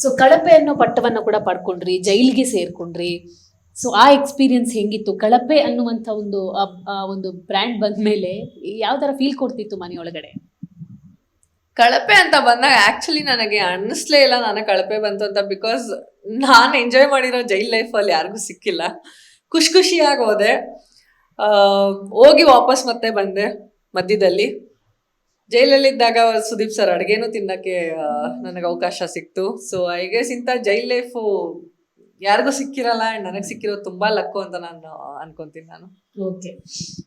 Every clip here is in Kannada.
ಸೊ ಕಳಪೆ ಅನ್ನೋ ಪಟ್ಟವನ್ನು ಕೂಡ ಪಡ್ಕೊಂಡ್ರಿ, ಜೈಲಿಗೆ ಸೇರ್ಕೊಂಡ್ರಿ. ಸೊ ಆ ಎಕ್ಸ್ಪೀರಿಯನ್ಸ್ ಹೆಂಗಿತ್ತು? ಕಳಪೆ ಅನ್ನುವಂಥ ಒಂದು ಒಂದು ಬ್ರ್ಯಾಂಡ್ ಬಂದ ಮೇಲೆ ಯಾವ ತರ ಫೀಲ್ ಕೊಡ್ತಿತ್ತು ಮನೆಯೊಳಗಡೆ? ಕಳಪೆ ಅಂತ ಬಂದಾಗ ಆಕ್ಚುಲಿ ನನಗೆ ಅನ್ನಿಸ್ಲೇ ಇಲ್ಲ ನಾನು ಕಳಪೆ ಬಂತು ಅಂತ ಬಿಕಾಸ್ ನಾನು ಎಂಜಾಯ್ ಮಾಡಿರೋ ಜೈಲ್ ಲೈಫಲ್ಲಿ ಯಾರಿಗೂ ಸಿಕ್ಕಿಲ್ಲ. ಖುಷಿ ಖುಷಿಯಾಗಿ ಹೋದೆ. ಹೋಗಿ ವಾಪಸ್ ಮತ್ತೆ ಬಂದೆ ಮಧ್ಯದಲ್ಲಿ. ಜೈಲಲ್ಲಿದ್ದಾಗ ಸುದೀಪ್ ಸರ್ ಅಡುಗೆನೂ ತಿನ್ನಕ್ಕೆ ನನಗೆ ಅವಕಾಶ ಸಿಕ್ತು. ಸೊ ಐ ಗೆಸ್ ಇಂಥ ಜೈಲ್ ಲೈಫು ಯಾರಿಗೂ ಸಿಕ್ಕಿರಲ್ಲ ಅಂಡ್ ನನಗೆ ಸಿಕ್ಕಿರೋದು ತುಂಬಾ ಲಕ್ಕು ಅಂತ ನಾನು ಅನ್ಕೊಂತೀನಿ ನಾನು. ಓಕೆ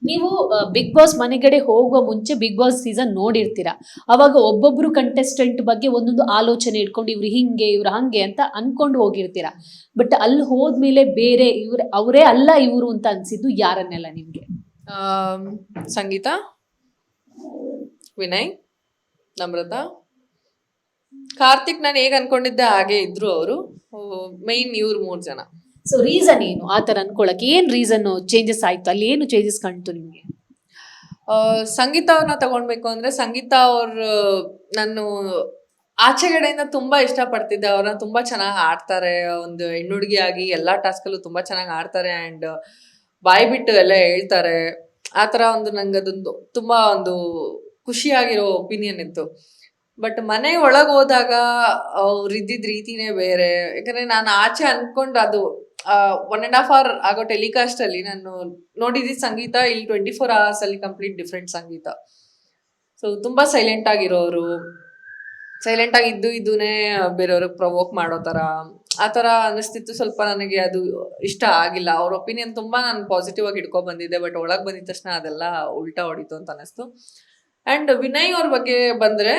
ನೀವು ಬಿಗ್ ಬಾಸ್ ಮನೆಗಡೆ ಹೋಗುವ ಮುಂಚೆ ಬಿಗ್ ಬಾಸ್ ಸೀಸನ್ ನೋಡಿರ್ತೀರಾ? ಅವಾಗ ಒಬ್ಬೊಬ್ರು ಕಂಟೆಸ್ಟೆಂಟ್ ಬಗ್ಗೆ ಒಂದೊಂದು ಆಲೋಚನೆ ಇಟ್ಕೊಂಡು ಇವ್ರು ಹಿಂಗೆ ಇವ್ರು ಹಂಗೆ ಅಂತ ಅನ್ಕೊಂಡು ಹೋಗಿರ್ತೀರಾ? ಬಟ್ ಅಲ್ಲಿ ಹೋದ್ಮೇಲೆ ಬೇರೆ ಇವ್ರ ಅವರೇ ಅಲ್ಲ ಇವರು ಅಂತ ಅನ್ಸಿದ್ದು ಯಾರನ್ನೆಲ್ಲ ನಿಮ್ಗೆ? ಸಂಗೀತ. ವಿನಯ್ ನಮ್ರತ. ಕಾರ್ತಿಕ್ ನಾನು ಹೇಗೆ ಅನ್ಕೊಂಡಿದ್ದೆ ಹಾಗೆ ಇದ್ರು ಅವರು. ಮೈನ್ ಇವ್ರು ಮೂರು ಜನ. ಸೊ ರೀಸನ್ ಏನು? ಆ ತರ ಅನ್ಕೊಳಕ್ಕೆ ಏನ್ ರೀಸನ್ ಚೇಂಜಸ್ ಆಯ್ತು? ಅಲ್ಲಿ ಏನು ಚೇಂಜಸ್ ಕಾಣ್ತು ನಿಮ್ಗೆ? ಆ, ಸಂಗೀತ ಅವ್ರನ್ನ ತಗೊಳ್ಬೇಕು ಅಂದ್ರೆ ಸಂಗೀತ ಅವ್ರ ನಾನು ಆಚೆಗಡೆಯಿಂದ ತುಂಬಾ ಇಷ್ಟಪಡ್ತಿದ್ದೆ. ಅವ್ರನ್ನ ತುಂಬಾ ಚೆನ್ನಾಗಿ ಆಡ್ತಾರೆ ಒಂದು ಹೆಣ್ಣುಡುಗಿ ಆಗಿ ಎಲ್ಲಾ ಟಾಸ್ಕಲ್ಲೂ ತುಂಬಾ ಚೆನ್ನಾಗಿ ಆಡ್ತಾರೆ ಅಂಡ್ ಬಾಯಿ ಬಿಟ್ಟು ಎಲ್ಲ ಹೇಳ್ತಾರೆ. ಆ ಥರ ಒಂದು ನಂಗೆ ಅದೊಂದು ತುಂಬಾ ಒಂದು ಖುಷಿಯಾಗಿರೋ ಒಪಿನಿಯನ್ ಇತ್ತು. ಬಟ್ ಮನೆ ಒಳಗೆ ಹೋದಾಗ ಅವ್ರು ಇದ್ದಿದ್ ರೀತಿನೇ ಬೇರೆ. ಯಾಕಂದ್ರೆ ನಾನು ಆಚೆ ಅನ್ಕೊಂಡು ಅದು ಒನ್ ಅಂಡ್ ಹಾಫ್ ಅವರ್ ಆಗೋ ಟೆಲಿಕಾಸ್ಟ್ ಅಲ್ಲಿ ನಾನು ನೋಡಿದ್ದು ಸಂಗೀತ, ಇಲ್ಲಿ ಟ್ವೆಂಟಿ ಫೋರ್ ಅವರ್ಸ್ ಅಲ್ಲಿ ಕಂಪ್ಲೀಟ್ ಡಿಫ್ರೆಂಟ್ ಸಂಗೀತ. ಸೊ ತುಂಬಾ ಸೈಲೆಂಟ್ ಆಗಿರೋರು ಸೈಲೆಂಟ್ ಆಗಿ ಇದ್ದು ಇದ್ದೂನೇ ಬೇರೆಯವ್ರಿಗೆ ಪ್ರವೋಕ್ ಮಾಡೋ ಥರ ಆ ಥರ ಅನಿಸ್ತಿತ್ತು. ಸ್ವಲ್ಪ ನನಗೆ ಅದು ಇಷ್ಟ ಆಗಿಲ್ಲ. ಅವ್ರ ಒಪಿನಿಯನ್ ತುಂಬಾ ನಾನು ಪಾಸಿಟಿವ್ ಆಗಿ ಇಟ್ಕೊ ಬಂದಿದ್ದೆ ಬಟ್ ಒಳಗೆ ಬಂದಿದ ತಕ್ಷಣ ಅದೆಲ್ಲ ಉಲ್ಟಾ ಹೊಡಿತು ಅಂತ ಅನಿಸ್ತು. ಅಂಡ್ ವಿನಯ್ ಅವ್ರ ಬಗ್ಗೆ ಬಂದ್ರೆ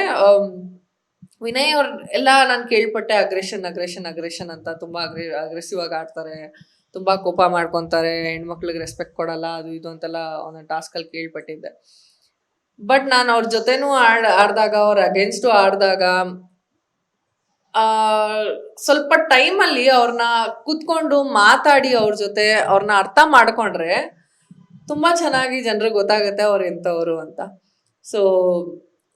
ವಿನಯ್ ಅವ್ರ ಎಲ್ಲ ನಾನು ಕೇಳ್ಪಟ್ಟೆ ಅಗ್ರೆಷನ್ ಅಗ್ರೆಷನ್ ಅಗ್ರೆಷನ್ ಅಂತ ತುಂಬಾ ಅಗ್ರೆ ಅಗ್ರೆಸಿವ್ ಆಗಿ ಆಡ್ತಾರೆ. ತುಂಬಾ ಕೋಪ ಮಾಡ್ಕೊಂತಾರೆ. ಹೆಣ್ಮಕ್ಳಿಗೆ ರೆಸ್ಪೆಕ್ಟ್ ಕೊಡಲ್ಲ, ಅದು ಇದು ಅಂತೆಲ್ಲ ಒಂದೊಂದು ಟಾಸ್ಕಲ್ಲಿ ಕೇಳ್ಪಟ್ಟಿದ್ದೆ. ಬಟ್ ನಾನು ಅವ್ರ ಜೊತೆನೂ ಆಡ್, ಆಡಿದಾಗ, ಅವ್ರ ಅಗೇನ್ಸ್ಟು ಆಡಿದಾಗ ಸ್ವಲ್ಪ ಟೈಮಲ್ಲಿ ಅವ್ರನ್ನ ಕುತ್ಕೊಂಡು ಮಾತಾಡಿ ಅವ್ರ ಜೊತೆ ಅವ್ರನ್ನ ಅರ್ಥ ಮಾಡ್ಕೊಂಡ್ರೆ ತುಂಬಾ ಚೆನ್ನಾಗಿ ಜನರಿಗೆ ಗೊತ್ತಾಗುತ್ತೆ ಅವ್ರು ಎಂಥವ್ರು ಅಂತ. ಸೊ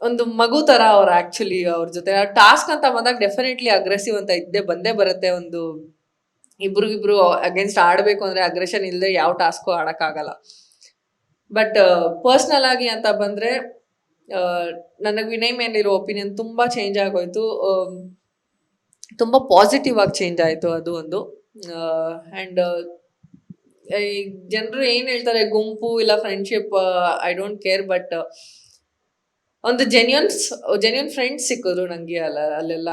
ಒಂದು ಮಗು ತರ ಅವ್ರು ಆಕ್ಚುಲಿ ಅವ್ರ ಜೊತೆ. ಟಾಸ್ಕ್ ಅಂತ ಬಂದಾಗ ಡೆಫಿನೆಟ್ಲಿ ಅಗ್ರೆಸಿವ್ ಅಂತ ಇದ್ದೇ ಬಂದೇ ಬರುತ್ತೆ ಒಂದು ಇಬ್ರಿಗಿಬ್ರು ಅಗೇನ್ಸ್ಟ್ ಆಡಬೇಕು ಅಂದ್ರೆ ಅಗ್ರೆಷನ್ ಇಲ್ಲದೆ ಯಾವ ಟಾಸ್ಕು ಆಡಕ್ಕಾಗಲ್ಲ. ಬಟ್ ಪರ್ಸ್ನಲ್ ಆಗಿ ಅಂತ ಬಂದ್ರೆ ನನಗೆ ವಿನಯ್ ಮೇಲಿರೋ ಒಪಿನಿಯನ್ ತುಂಬಾ ಚೇಂಜ್ ಆಗೋಯ್ತು. ತುಂಬಾ ಪಾಸಿಟಿವ್ ಆಗಿ ಚೇಂಜ್ ಆಯ್ತು ಅದು ಒಂದು. ಈ ಜನರು ಏನ್ ಹೇಳ್ತಾರೆ, ಗುಂಪು ಇಲ್ಲ friendship I don't care but ಒಂದು ಜೆನ್ಯೂನ್ ಜೆನ್ಯೂನ್ ಫ್ರೆಂಡ್ಸ್ ಸಿಕ್ಕಿದ್ರು ನಂಗೆ ಅಲ್ಲ ಅಲ್ಲೆಲ್ಲ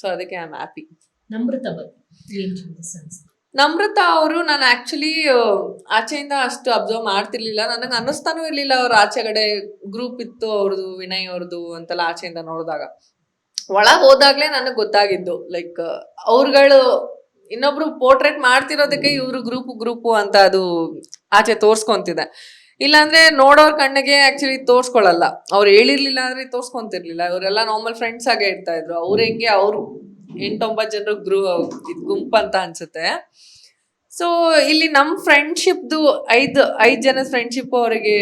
ಸೊ ಅದಕ್ಕೆ ಐ ಆಮ್ ಹ್ಯಾಪಿ ನಮ್ರತ ಬಗ್ಗೆ ನಮ್ರತ ಅವರು ನಾನು ಆಕ್ಚುಲಿ ಆಚೆಯಿಂದ ಅಷ್ಟು ಅಬ್ಸರ್ವ್ ಮಾಡ್ತಿರ್ಲಿಲ್ಲ. ನನಗೆ ಅನ್ನಿಸ್ತಾನೂ ಇರ್ಲಿಲ್ಲ ಅವ್ರ ಆಚೆಗಡೆ ಗ್ರೂಪ್ ಇತ್ತು ಅವ್ರದ್ದು ವಿನಯ್ ಅವ್ರದ್ದು ಅಂತೆಲ್ಲ ಆಚೆಯಿಂದ ನೋಡಿದಾಗ. ಒಳಗೆ ಹೋದಾಗ್ಲೇ ನನಗೆ ಗೊತ್ತಾಗಿದ್ದು ಲೈಕ್ ಅವ್ರುಗಳು ಇನ್ನೊಬ್ರು ಪೋರ್ಟ್ರೇಟ್ ಮಾಡ್ತಿರೋದಕ್ಕೆ ಇವರು ಗ್ರೂಪ್ ಗ್ರೂಪು ಅಂತ ಅದು ಆಚೆ ತೋರ್ಸ್ಕೊಂತಿದೆ ಇಲ್ಲಾಂದ್ರೆ ನೋಡೋರ್ ಕಣ್ಣಿಗೆ ಆಕ್ಚುಲಿ ತೋರ್ಸ್ಕೊಳಲ್ಲ. ಅವ್ರು ಹೇಳಿರ್ಲಿಲ್ಲ ಅಂದ್ರೆ ತೋರ್ಸ್ಕೊಂತಿರ್ಲಿಲ್ಲ. ಇವರೆಲ್ಲ ನಾರ್ಮಲ್ ಫ್ರೆಂಡ್ಸ್ ಆಗೇ ಇರ್ತಾ ಇದ್ರು. ಅವ್ರ ಹೆಂಗೆ ಅವ್ರು ಎಂಟೊಂಬತ್ತು ಜನರು ಗ್ರೂ ಇದು ಗುಂಪು ಅಂತ ಅನ್ಸುತ್ತೆ. ಸೊ ಇಲ್ಲಿ ನಮ್ ಫ್ರೆಂಡ್ಶಿಪ್ದು ಐದು ಐದು ಜನ ಫ್ರೆಂಡ್ಶಿಪ್ ಅವರಿಗೆ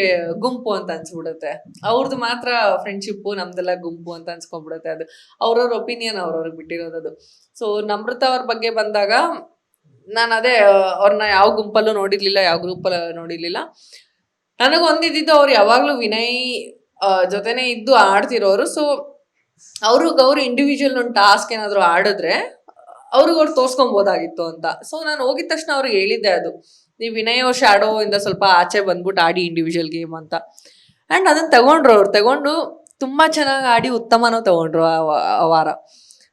ಗುಂಪು ಅಂತ ಅನ್ಸ್ಬಿಡುತ್ತೆ. ಅವ್ರದ್ದು ಮಾತ್ರ ಫ್ರೆಂಡ್ಶಿಪ್ ನಮ್ದೆಲ್ಲ ಗುಂಪು ಅಂತ ಅನ್ಸ್ಕೊಂಡ್ಬಿಡುತ್ತೆ ಅದು ಅವ್ರವ್ರ ಒಪಿನಿಯನ್ ಅವ್ರವ್ರಿಗೆ ಬಿಟ್ಟಿರೋದು ಸೊ ನಮೃತ ಅವ್ರ ಬಗ್ಗೆ ಬಂದಾಗ ನಾನು ಅದೇ ಅವ್ರನ್ನ ಯಾವ ಗುಂಪಲ್ಲೂ ನೋಡಿರ್ಲಿಲ್ಲ ಯಾವ ಗ್ರೂಪಲ್ಲೂ ನೋಡಿರ್ಲಿಲ್ಲ. ನನಗೆ ಒಂದಿದ್ದು ಅವ್ರು ಯಾವಾಗಲೂ ವಿನಯ್ ಜೊತೆನೇ ಇದ್ದು ಆಡ್ತಿರೋರು. ಸೊ ಅವ್ರಿಗೆ ಅವ್ರು ಇಂಡಿವಿಜುವಲ್ ಒಂದು ಟಾಸ್ಕ್ ಏನಾದರೂ ಆಡಿದ್ರೆ ಅವ್ರಿಗೆ ಅವ್ರು ತೋರಿಸ್ಕೊಬೋದಾಗಿತ್ತು ಅಂತ. ಸೊ ನಾನು ಹೋಗಿದ ತಕ್ಷಣ ಅವ್ರಿಗೆ ಹೇಳಿದ್ದೆ ಅದು. ನೀವು ವಿನಯ್ ಅವ್ರ ಶಾಡೋ ಇಂದ ಸ್ವಲ್ಪ ಆಚೆ ಬಂದ್ಬಿಟ್ಟು ಆಡಿ ಇಂಡಿವಿಜುವಲ್ ಗೇಮ್ ಅಂತ. ಆ್ಯಂಡ್ ಅದನ್ನು ತಗೊಂಡ್ರು ಅವ್ರು. ತಗೊಂಡು ತುಂಬ ಚೆನ್ನಾಗಿ ಆಡಿ ಉತ್ತಮನೂ ತಗೊಂಡ್ರು ಆ ವಾರ.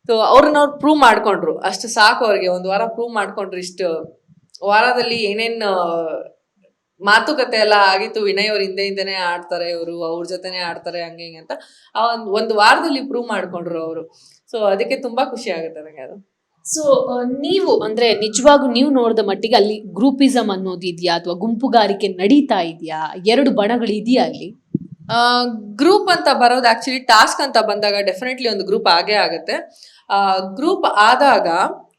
ಸೊ ಅವ್ರನ್ನ ಅವ್ರು ಪ್ರೂವ್ ಮಾಡ್ಕೊಂಡ್ರು. ಅಷ್ಟು ಸಾಕು ಅವ್ರಿಗೆ. ಒಂದು ವಾರ ಪ್ರೂವ್ ಮಾಡ್ಕೊಂಡ್ರು ಇಷ್ಟು. ವಾರದಲ್ಲಿ ಏನೇನ್ ಮಾತುಕತೆ ಎಲ್ಲ ಆಗಿತ್ತು. ವಿನಯ್ ಅವ್ರ ಹಿಂದೆ ಹಿಂದೆನೆ ಆಡ್ತಾರೆ ಇವರು ಅವ್ರ ಜೊತೆನೆ ಆಡ್ತಾರೆ ಹಂಗೆ ಹಿಂಗೆ ಅಂತ. ಆ ಒಂದು ಒಂದು ವಾರದಲ್ಲಿ ಪ್ರೂವ್ ಮಾಡ್ಕೊಂಡ್ರು ಅವರು. ಸೊ ಅದಕ್ಕೆ ತುಂಬಾ ಖುಷಿ ಆಗುತ್ತೆ ನನಗೆ ಅದು. ಸೊ ನೀವು ಅಂದ್ರೆ ನಿಜವಾಗೂ ನೀವು ನೋಡಿದ ಮಟ್ಟಿಗೆ ಅಲ್ಲಿ ಗ್ರೂಪಿಸಮ್ ಅನ್ನೋದು ಇದೆಯಾ ಅಥವಾ ಗುಂಪುಗಾರಿಕೆ ನಡೀತಾ ಇದೆಯಾ? ಎರಡು ಬಣಗಳು ಇದೆಯಾ ಅಲ್ಲಿ? ಗ್ರೂಪ್ ಅಂತ ಬರೋದು ಆಕ್ಚುಲಿ ಟಾಸ್ಕ್ ಅಂತ ಬಂದಾಗ ಡೆಫಿನೆಟ್ಲಿ ಒಂದು ಗ್ರೂಪ್ ಆಗೇ ಆಗುತ್ತೆ. ಗ್ರೂಪ್ ಆದಾಗ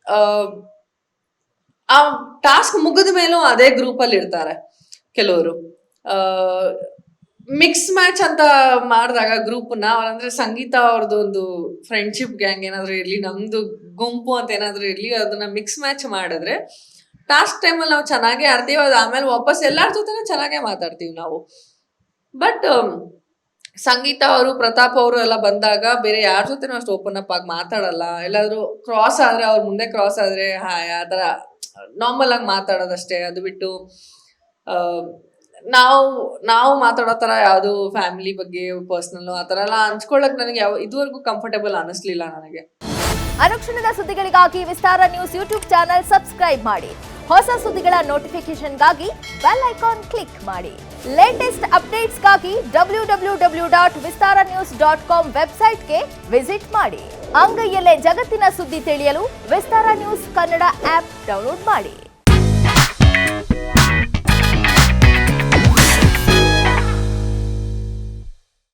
ಆ, ಆ ಟಾಸ್ಕ್ ಮುಗಿದ ಮೇಲೂ ಅದೇ ಗ್ರೂಪ್ ಅಲ್ಲಿ ಇರ್ತಾರೆ. ಕೆಲವರು. ಮಿಕ್ಸ್ ಮ್ಯಾಚ್ ಅಂತ ಮಾಡಿದಾಗ ಗ್ರೂಪ್ನ ಅವ್ರಂದ್ರೆ ಸಂಗೀತ ಅವ್ರದ್ದು ಒಂದು ಫ್ರೆಂಡ್ಶಿಪ್ ಗ್ಯಾಂಗ್ ಏನಾದರೂ ಇರ್ಲಿ, ನಮ್ದು ಗುಂಪು ಅಂತ ಏನಾದರೂ ಇರ್ಲಿ, ಅದನ್ನ ಮಿಕ್ಸ್ ಮ್ಯಾಚ್ ಮಾಡಿದ್ರೆ ಟಾಸ್ಕ್ ಟೈಮಲ್ಲಿ ನಾವು ಚೆನ್ನಾಗೆ ಆಡ್ತೀವಿ, ಅದು ಆಮೇಲೆ ವಾಪಸ್ ಎಲ್ಲರ ಜೊತೆನೂ ಚೆನ್ನಾಗೇ ಮಾತಾಡ್ತೀವಿ ನಾವು. ಬಟ್ ಸಂಗೀತ ಅವರು, ಪ್ರತಾಪ್ ಅವರು ಎಲ್ಲ ಬಂದಾಗ ಬೇರೆ ಯಾರ ಜೊತೆನೂ ಅಷ್ಟು ಓಪನ್ ಅಪ್ ಆಗಿ ಮಾತಾಡಲ್ಲ. ಎಲ್ಲಾದರೂ ಕ್ರಾಸ್ ಆದ್ರೆ, ಅವ್ರ ಮುಂದೆ ಕ್ರಾಸ್ ಆದ್ರೆ ಹಾಯ್ ಆ ಥರ ನಾರ್ಮಲ್ ಆಗಿ ಮಾತಾಡೋದಷ್ಟೇ, ಅದು ಬಿಟ್ಟು ನಾವು ನಾವು ಮಾತಾಡೋ ಥರ ಯಾವುದು ಫ್ಯಾಮಿಲಿ ಬಗ್ಗೆ ಪರ್ಸ್ನಲ್ಲು ಆ ಥರ ಎಲ್ಲ ಹಂಚ್ಕೊಳ್ಳೋಕೆ ನನಗೆ ಯಾವ, ಇದುವರೆಗೂ ಕಂಫರ್ಟೇಬಲ್ ಅನ್ನಿಸ್ಲಿಲ್ಲ ನನಗೆ. ಅನುಕ್ಷಣದ ಸುದ್ದಿಗಳಿಗಾಗಿ Vistara news YouTube channel subscribe ಮಾಡಿ. ಹೊಸ ಸುದ್ದಿಗಳ ನೋಟಿಫಿಕೇಶನ್ಗಾಗಿ ಬೆಲ್ ಐಕಾನ್ ಕ್ಲಿಕ್ ಮಾಡಿ. Latest ಅಪ್ಡೇಟ್ಸ್ಗಾಗಿ W W W dot Vistara news dot com ವೆಬ್ಸೈಟ್ಗೆ ವಿಸಿಟ್ ಮಾಡಿ. ಅಂಗೈಯಲ್ಲೇ ಜಗತ್ತಿನ ಸುದ್ದಿ ತಿಳಿಯಲು Vistara news Kannada app download ಮಾಡಿ.